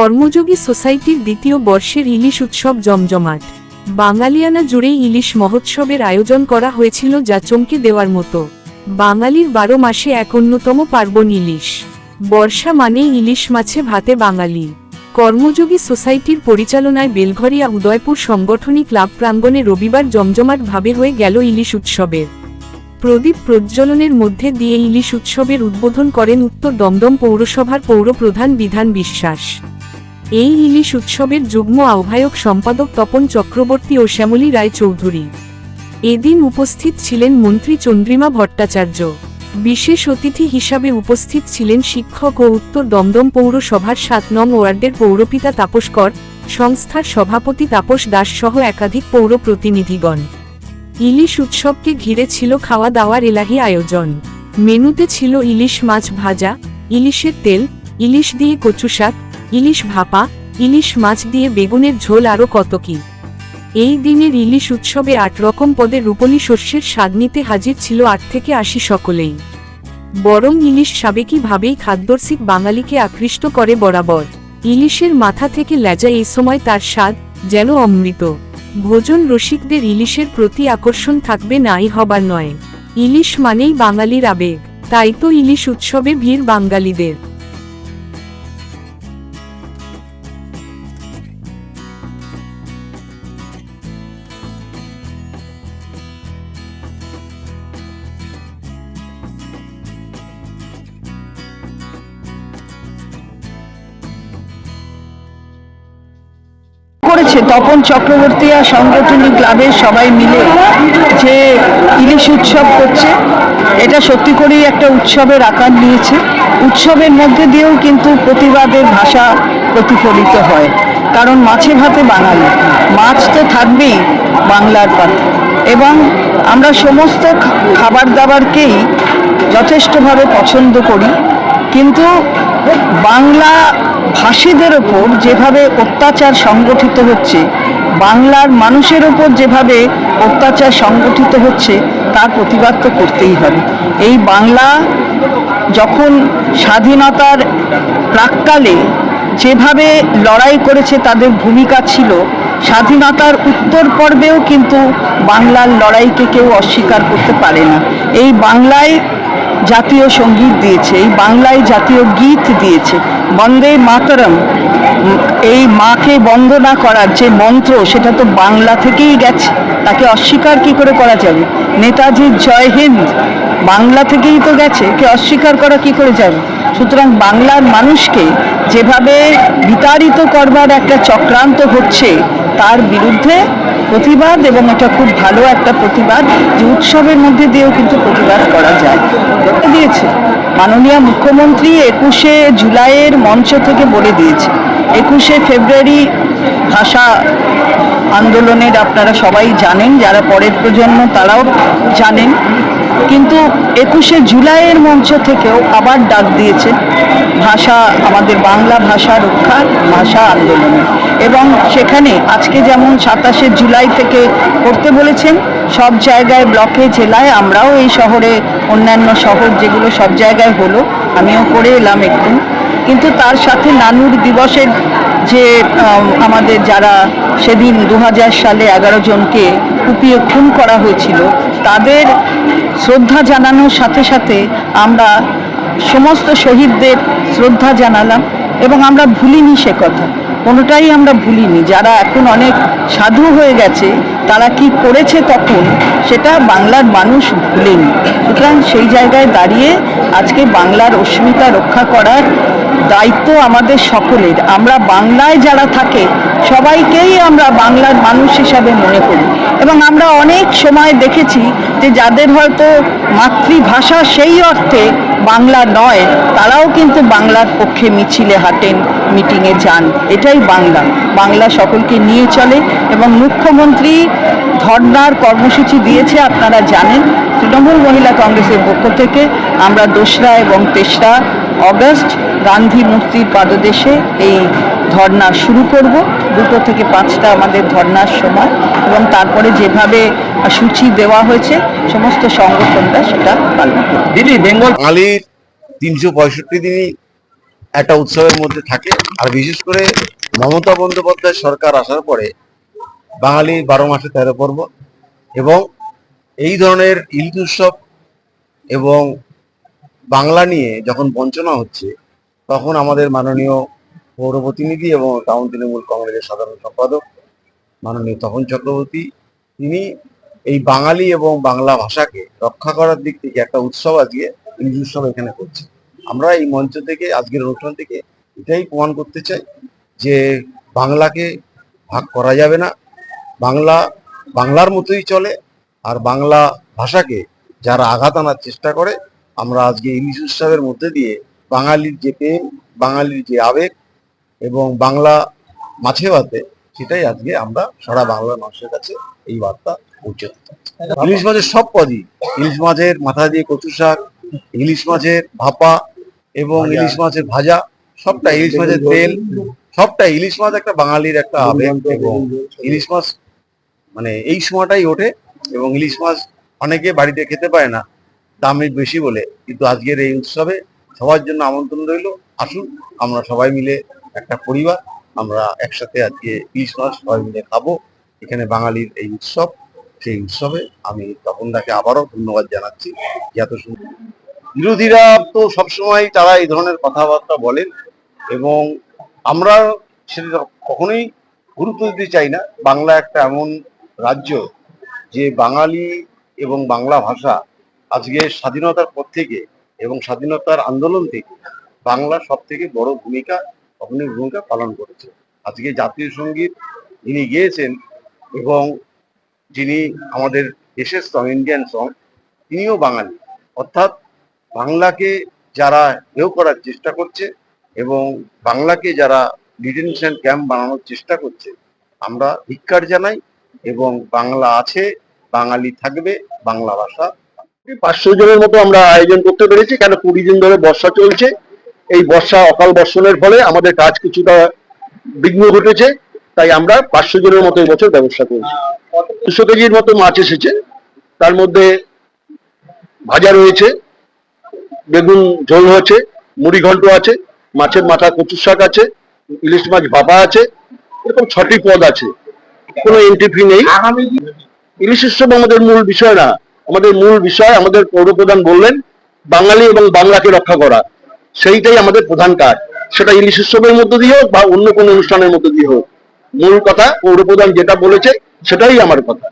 কর্মযোগী সোসাইটির দ্বিতীয় বর্ষের ইলিশ উৎসব জমজমাট। বাঙালিয়ানা জুড়েই ইলিশ মহোৎসবের আয়োজন করা হয়েছিল যা চমকে দেওয়ার মতো। বাঙালির বারো মাসে এক অন্যতম পার্বণ ইলিশ। বর্ষা মানেই ইলিশ মাছে ভাতে বাঙালি। কর্মযোগী সোসাইটির পরিচালনায় বেলঘরিয়া উদয়পুর সংগঠনী ক্লাব প্রাঙ্গণে রবিবার জমজমাট ভাবে হয়ে গেল ইলিশ উৎসবের। প্রদীপ প্রজ্বলনের মধ্যে দিয়ে ইলিশ উৎসবের উদ্বোধন করেন উত্তর দমদম পৌরসভার পৌরপ্রধান বিধান বিশ্বাস। এই ইলিশ উৎসবের যুগ্ম আহ্বায়ক সম্পাদক তপন চক্রবর্তী ও শ্যামলী রায় চৌধুরী এদিন উপস্থিত ছিলেন মন্ত্রী চন্দ্রিমা ভট্টাচার্য। বিশেষ অতিথি হিসাবে উপস্থিত ছিলেন শিক্ষক ও উত্তর দমদম পৌরসভার সাত নং ওয়ার্ডের পৌরপিতা তাপস কর সংস্থার সভাপতি তাপস দাস সহ একাধিক পৌর প্রতিনিধিগণ। ইলিশ উৎসবকে ঘিরে ছিল খাওয়া দাওয়ার এলাহি আয়োজন। মেনুতে ছিল ইলিশ মাছ ভাজা, ইলিশের তেল, ইলিশ দিয়ে কচু শাক ইলিশ ভাপা, ইলিশ মাছ দিয়ে বেগুনের ঝোল আরও কত কি? এই দিনের ইলিশ উৎসবে আট রকম পদের রূপলী শস্যের স্বাদ নিতে হাজির ছিল আট থেকে আশি সকলেই। বরং ইলিশ সাবেকিভাবেই খাদ্যরসিক বাঙালিকে আকৃষ্ট করে বরাবর। ইলিশের মাথা থেকে লেজা এই সময় তার স্বাদ, যেন অমৃত। ভোজন রসিকদের ইলিশের প্রতি আকর্ষণ থাকবে নাই হবার নয়। ইলিশ মানেই বাঙালির আবেগ, তাই তো ইলিশ উৎসবে ভিড় বাঙালিদের। করেছে তপন চক্রবর্তী আর সংগঠনী ক্লাবের সবাই মিলে যে ইলিশ উৎসব করছে এটা সত্যি করেই একটা উৎসবের আকার নিয়েছে। উৎসবের মধ্যে দিয়েও কিন্তু প্রতিবাদের ভাষা প্রতিফলিত হয়, কারণ মাছে ভাতে বাঙালি, মাছ তো থাকবেই বাংলার পাতে। এবং আমরা সমস্ত খাবার দাবারকেই যথেষ্টভাবে পছন্দ করি, কিন্তু বাংলা ভাষীদের ওপর যেভাবে অত্যাচার সংগঠিত হচ্ছে, বাংলার মানুষের ওপর যেভাবে অত্যাচার সংগঠিত হচ্ছে, তার প্রতিবাদ তো করতেই হবে। এই বাংলা যখন স্বাধীনতার প্রাককালে যেভাবে লড়াই করেছে, তাদের ভূমিকা ছিল, স্বাধীনতার উত্তর পর্বেও কিন্তু বাংলার লড়াইকে কেউ অস্বীকার করতে পারে না। এই বাংলায় জাতীয় সংগীত দিয়েছে, এই বাংলায় জাতীয় গীত দিয়েছে। বন্দে মাতরম, এই মাকে বন্দনা করার যে মন্ত্র, সেটা তো বাংলা থেকেই গেছে। তাকে অস্বীকার কি করে করা যাবে? নেতাজির জয় হিন্দ, বাংলা থেকেই তো গেছে। কে অস্বীকার করা কি করে যাবে? সুতরাং বাংলার মানুষকে যেভাবে বিতাড়িত করবার একটা চক্রান্ত হচ্ছে, তার বিরুদ্ধে প্রতিবাদ এবং এটা খুব ভালো একটা প্রতিবাদ যে উৎসবের মধ্যে দিয়েও কিন্তু প্রতিবাদ করা যায়। দিয়েছে। মাননীয় মুখ্যমন্ত্রী একুশে জুলাইয়ের মঞ্চ থেকে বলে দিয়েছে। একুশে ফেব্রুয়ারি ভাষা আন্দোলনের আপনারা সবাই জানেন, যারা পরের প্রজন্ম তারাও জানেন। কিন্তু একুশে জুলাইয়ের মঞ্চ থেকেও আবার ডাক দিয়েছে ভাষা আমাদের বাংলা ভাষা রক্ষা ভাষা আন্দোলনে। এবং সেখানে আজকে যেমন সাতাশে জুলাই থেকে করতে বলেছেন সব জায়গায় ব্লকে জেলায় আমরাও এই শহরে অন্যান্য শহর যেগুলো সব জায়গায় হলো আমিও করে এলাম একটু। কিন্তু তার সাথে নানুর দিবসের যে আম, আমাদের যারা সেদিন দু হাজার সালে এগারো জনকে কুপিয়ে খুন করা হয়েছিল তাদের শ্রদ্ধা জানানোর সাথে সাথে আমরা সমস্ত শহীদদের শ্রদ্ধা জানালাম এবং আমরা ভুলিনি সে কথা। কোনোটাই আমরা ভুলিনি। যারা এখন অনেক সাধু হয়ে গেছে, তারা কি করেছে তখন সেটা বাংলার মানুষ ভুলেনি। সুতরাং সেই জায়গায় দাঁড়িয়ে আজকে বাংলার অস্মিতা রক্ষা করার দায়িত্ব আমাদের সকলের। আমরা বাংলায় যারা থাকে, সবাইকেই আমরা বাংলার মানুষ হিসাবে মনে করি। এবং আমরা অনেক সময় দেখেছি যে যাদের হয়তো মাতৃভাষা সেই অর্থে বাংলা নয়, তারাও কিন্তু বাংলার পক্ষে মিছিলে হাঁটেন, মিটিংয়ে যান। এটাই বাংলা। বাংলা সকলকে নিয়ে চলে এবং মুখ্যমন্ত্রী ধর্নার কর্মসূচি দিয়েছে, আপনারা জানেন। তৃণমূল মহিলা কংগ্রেসের পক্ষ থেকে আমরা দোসরা এবং তেসরা অগস্ট গান্ধী মূর্তির পাদদেশে এই ধর্না শুরু করব। দুটো থেকে পাঁচটা আমাদের ধর্নার সময় এবং তারপরে যেভাবে সূচি দেওয়া হয়েছে সমস্ত সংগঠনটা সেটা পালন দিদি বেঙ্গল বাঙালির তিনশো পঁয়ষট্টি দিনই একটা উৎসবের মধ্যে থাকে আর বিশেষ করে মমতা বন্দ্যোপাধ্যায় সরকার আসার পরে বাঙালি বারো মাসে তেরো পর্ব এবং এই ধরনের ইলিশ উৎসব এবং বাংলা নিয়ে যখন বঞ্চনা হচ্ছে তখন আমাদের মাননীয় পৌর প্রতিনিধি এবং টাউন তৃণমূল কংগ্রেসের সাধারণ সম্পাদক মাননীয় তপন চক্রবর্তী। তিনি এই বাঙালি এবং বাংলা ভাষাকে রক্ষা করার দিক থেকে একটা উৎসব আজকে ইলিশ উৎসব এখানে করছে। আমরা এই মঞ্চ থেকে, আজকের অনুষ্ঠান থেকে এটাই প্রমাণ করতে চাই যে বাংলাকে ভাগ করা যাবে না। বাংলা, বাংলার মতোই চলে আর বাংলা ভাষাকে যারা আঘাত আনার চেষ্টা করে, আমরা আজকে ইলিশ উৎসবের মধ্যে দিয়ে বাঙালির যে প্রেম, বাঙালির যে আবেগ এবং বাংলা মাছে ভাতে সেটাই আজকে আমরা সারা বাংলার মানুষের কাছে এই বার্তা পৌঁছে ইলিশ মাছের সব পদই ইলিশ মাছের মাথা দিয়ে কচু শাক ইলিশ মাছের ভাপা এবং ইলিশ মাছের ভাজা সবটা ইলিশ মাছের তেল সবটা ইলিশ মাছ একটা বাঙালির একটা আবেগ এবং ইলিশ মাছ মানে এই সময়টাই ওঠে এবং ইলিশ মাছ অনেকে বাড়িতে খেতে পায় না দামে বেশি বলে। কিন্তু আজকের এই উৎসবে সবার জন্য আমন্ত্রণ রইল। আসুন আমরা সবাই মিলে একটা পরিবার, আমরা একসাথে আজকে মাছ সবাই মিলে খাব। এখানে বাঙালির এই উৎসব, সেই উৎসবে আমি তপনদাকে আবারও ধন্যবাদ জানাচ্ছি। এত সুন্দর বিরোধীরা তো সবসময় তারা এই ধরনের কথাবার্তা বলেন এবং আমরা সেটা কখনোই গুরুত্ব দিতে চাই না। বাংলা একটা এমন রাজ্য যে বাঙালি এবং বাংলা ভাষা আজকে স্বাধীনতার পর থেকে এবং স্বাধীনতার আন্দোলন থেকে বাংলা সব থেকে বড় ভূমিকা অগ্রণী ভূমিকা পালন করেছে। আজকে জাতীয় সংগীত যিনি গেয়েছেন এবং যিনি আমাদের দেশের সং ইন্ডিয়ান সং তিনিও বাঙালি। অর্থাৎ বাংলাকে যারা হেয় করার চেষ্টা করছে এবং বাংলাকে যারা ডিটেনশন ক্যাম্প বানানোর চেষ্টা করছে, আমরা ধিক্কার জানাই এবং বাংলা আছে, বাঙালি থাকবে, বাংলা ভাষা। পাঁচশো জনের মতো আমরা আয়োজন করতে পেরেছি, কেন কুড়ি দিন ধরে বর্ষা চলছে এই বর্ষা অকাল বর্ষণের ফলে আমাদের কাজ কিছুটা বিঘ্ন ঘটেছে তাই আমরা পাঁচশো জনের মতো এই বছর ব্যবস্থা করেছি। দুশো কেজির মতো মাছ এসেছে তার মধ্যে ভাজা রয়েছে বেগুন ঝোল হয়েছে মুড়ি ঘন্ট আছে মাছের মাথা কচুর শাক আছে ইলিশ মাছ ভাপা আছে এরকম ছটি পদ আছে কোনো এন্ট্রি ফি নেই। ইলিশ উৎসব আমাদের মূল বিষয় না আমাদের মূল বিষয় আমাদের পৌরপ্রধান বললেন বাঙালি এবং বাংলাকে রক্ষা করা। সেইটাই আমাদের প্রধান কাজ। সেটা ইলিশ উৎসবের মধ্যে দিয়ে হোক বা অন্য কোনো অনুষ্ঠানের মধ্যে দিয়ে হোক। মূল কথা পৌরপ্রধান যেটা বলেছে সেটাই আমার কথা।